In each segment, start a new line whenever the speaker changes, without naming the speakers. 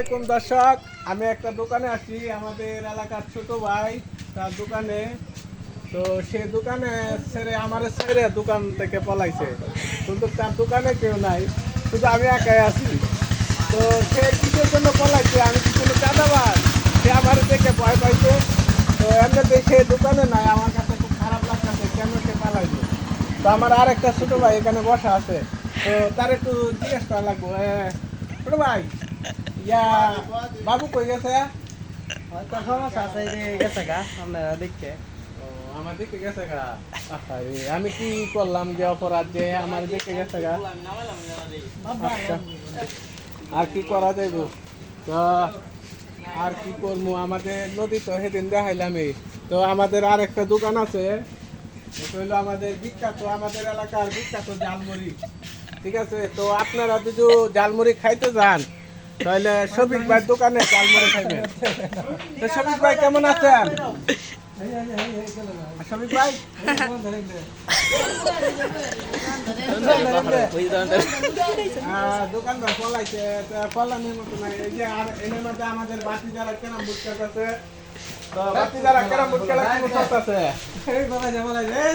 আলাইকুম দর্শক, আমি একটা দোকানে আছি, আমাদের এলাকার ছোট ভাই তার দোকানে। তো সে দোকানে ছেড়ে, আমার ছেড়ে দোকান থেকে পলাইছে। কিন্তু তার দোকানে কেউ নাই, শুধু আমি একাই আছি। তো সে কিসের জন্য পলাইছে? আমি কি কোনো সে আমার দেখে ভয় পাইছে। তো এমনিতে সে দোকানে নাই, আমার কাছে খুব খারাপ লাগতেছে, কেন সে পালাইছে? তো আমার আর একটা ছোট ভাই এখানে বসা আছে। তো তার একটু জিজ্ঞেস করা লাগবো ছোট ভাই ইয়া বাবু কই গেছে?
হয়তো সমস্যা আছে গেছে গা আপনারা দেখতে
আমার দিকে গেছে গা? আহারে, আমি কি করলাম যে অপরাধ যে আমার দিকে গেছে গা? আচ্ছা। আর কি করা যাইব? তো আর কি করব? আমাদের নদী তো সেদিন দেখাইলামই। তো আমাদের আর একটা দোকান আছে। হইল আমাদের বিখ্যাত আমাদের এলাকার বিখ্যাত জালমুড়ি। ঠিক আছে? তো আপনারা যদি জালমুড়ি খাইতে যান তাহলে শফিক ভাই দোকানে জালমুড়ি খাইবেন তো শফিক ভাই কেমন আছেন? শফিক ভাই? আহ, দোকানদার পলাইছে। তো মতো নাই। এই যে আর এর মধ্যে আমাদের বাতি যারা কেরাম বুট আছে তো বাতি যারা কেরাম বুট খেলা করতেছে? এই পলাইছে পলাইছে এই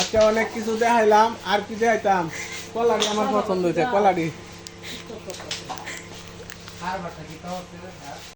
আচ্ছা অনেক কিছু দেখাইলাম আর কি দেখাইতাম? কলাডি আমার পছন্দ হয়েছে কলাডি।